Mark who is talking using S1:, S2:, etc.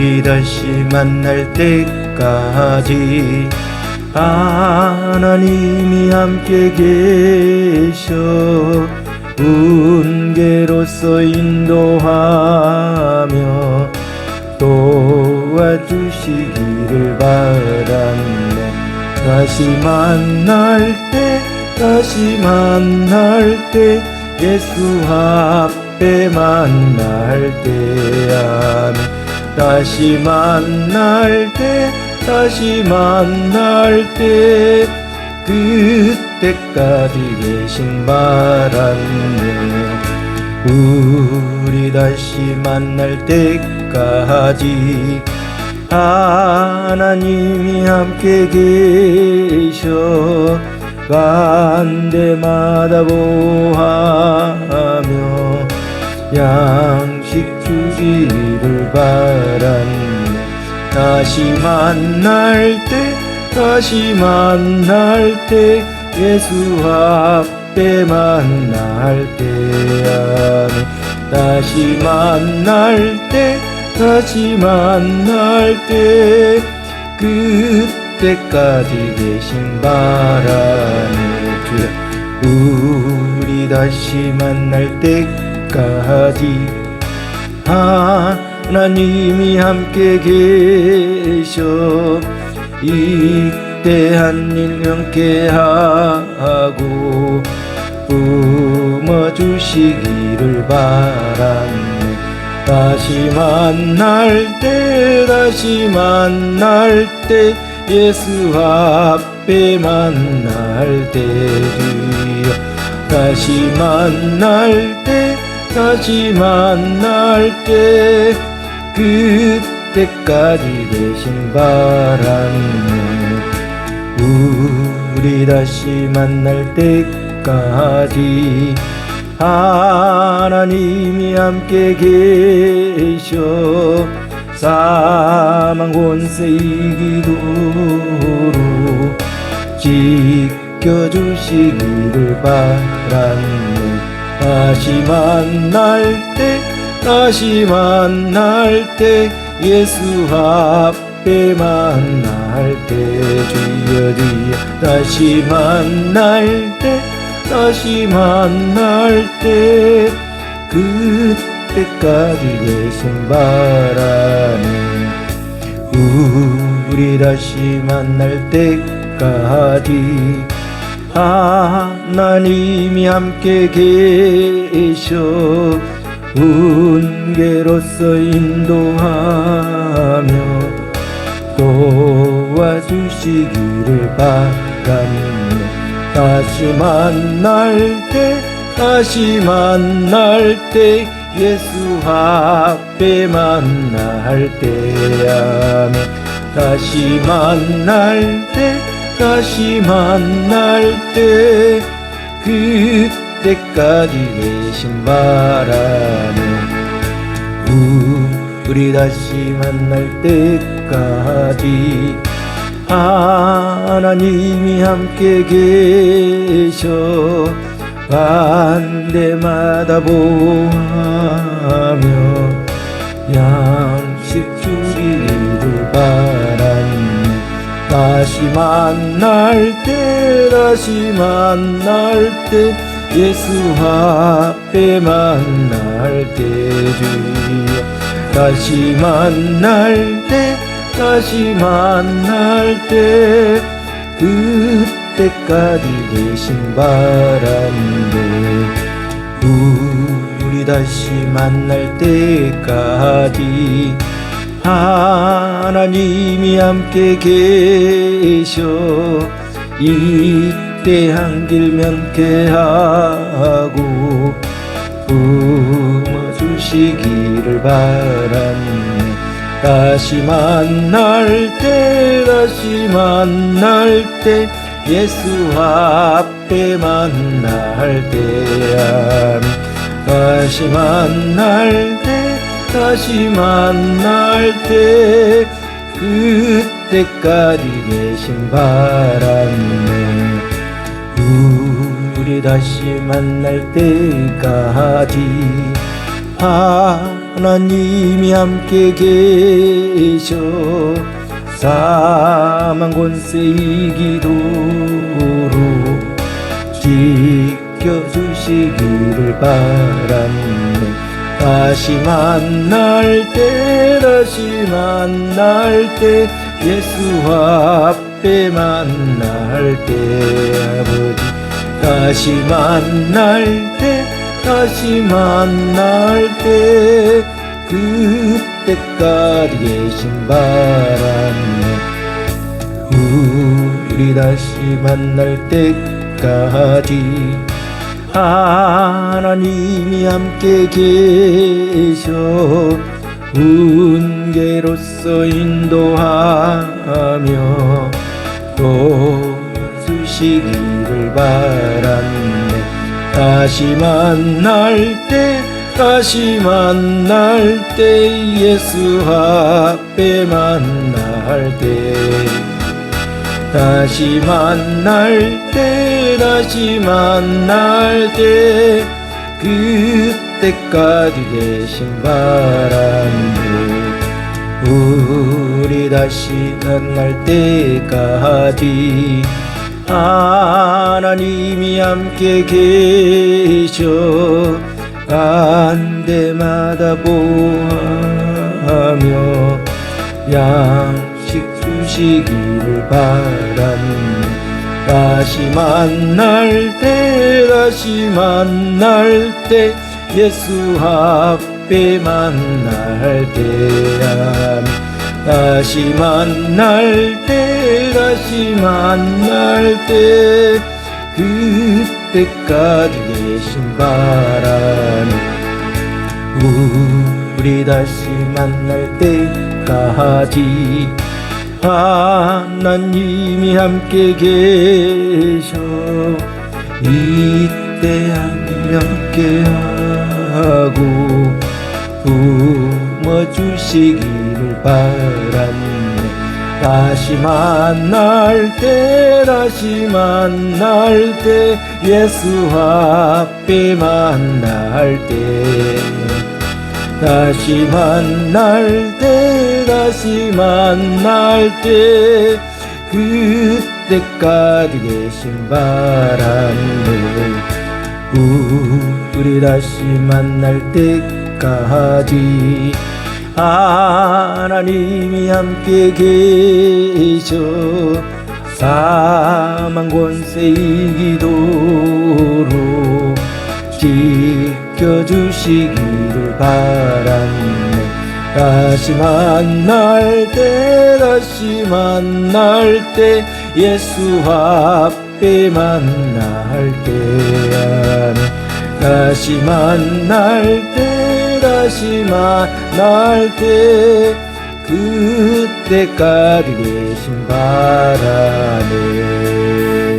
S1: 우리 다시 만날 때까지 하나님이 함께 계셔 운계로서 인도하며 도와주시기를 바랍니다 다시 만날 때 다시 만날 때 예수 앞에 만날 때 아멘 다시 만날 때 다시 만날 때 그때까지 계신 바람네 우리 다시 만날 때까지 하나님이 함께 계셔 간대마다 보하며 양식 주 기를 바랍니다 다시 만날 때 다시 만날 때 예수 앞에 만날 때 아멘 다시 만날 때 다시 만날 때 그때까지 계신 바람에 주여 우리 다시 만날 때까지 하나님이 함께 계셔. 이때한 일 명케 하고 뿜어주시기를 바랍니다. 다시 만날 때 다시 만날 때 예수 앞에 만날 때 주여 다시 만날 때 다시 만날 때 그때까지 계신 바람네. 우리 다시 만날 때까지 하나님이 함께 계셔 사망 권세 이기도록 지켜주시기를 바랍네 다 시 만날 때 다시 만날 때 예수 앞에 만날 때 주여 주여 다시 만날 때 다시 만날 때 그때까지 계신 바람에 우리 다시 만날 때까지 하나님이 함께 계셔 운계로서 인도하며 도와주시기를 바랍니다 다시 만날 때 다시 만날 때 예수 앞에 만날 때 아멘 다시 만날 때 다시 만날 때그 때까지 계신 바람에 우리 다시 만날 때까지 하나님이 함께 계셔 반대마다 보하며 양식 주기를 바랍니다 다시 만날 때 다시 만날 때 예수 앞에 만날 때 주여 다시 만날 때 다시 만날 때 그때까지 계신 바람에 우리 다시 만날 때까지 하나님이 함께 계셔. 이 때 한길 면케하고 뿜어주시기를 바랍니다 다시 만날 때 다시 만날 때 예수 앞에 만날 때 아멘. 다시 만날 때 다시 만날 때 그때까지 계신 바람에 우리 다시 만날 때까지 하나님이 함께 계셔 사망 권세 이기도록 지켜주시기를 바랍네 다시 만날 때 다시 만날 때 예수 앞 에 만날 때 아버지. 다시 만날 때 다시 만날 때 그때까지 계신 바람에 우리 다시 만날 때까지 하나님이 함께 계셔 운계로서 인도하며 도와주시기를 바랍네. 다시 만날 때 다시 만날 때 예수 앞에 만날 때. 다시 만날 때 다시 만날 때 그 때까지 계신 바람에 우리 다시 만날 때까지 하나님이 함께 계셔 간 데마다 보하며 양식 주시기를 바랍니다 다시 만날 때 다시 만날 때 예수 앞에 만날 때 다시 만날 때 다시 만날 때 그때까지 계신 바람에 우리 다시 만날 때까지 하나님이 함께 계셔. 이때 함께 하고 품어 주시기를 바랍네 다시 만날 때 다시 만날 때 예수 앞에 만날 때 다시 만날 때 다시 만날 때 그때까지 계신 바람에 우리 다시 만날 때까지 하나님이 함께 계셔 사망 권세 이기도록 지켜주시기를 바랍네 다시 만날 때 다시 만날 때 예수 앞 에 만날 때 다시 만날 때 다시 만날 때 그때까지 계신 바람에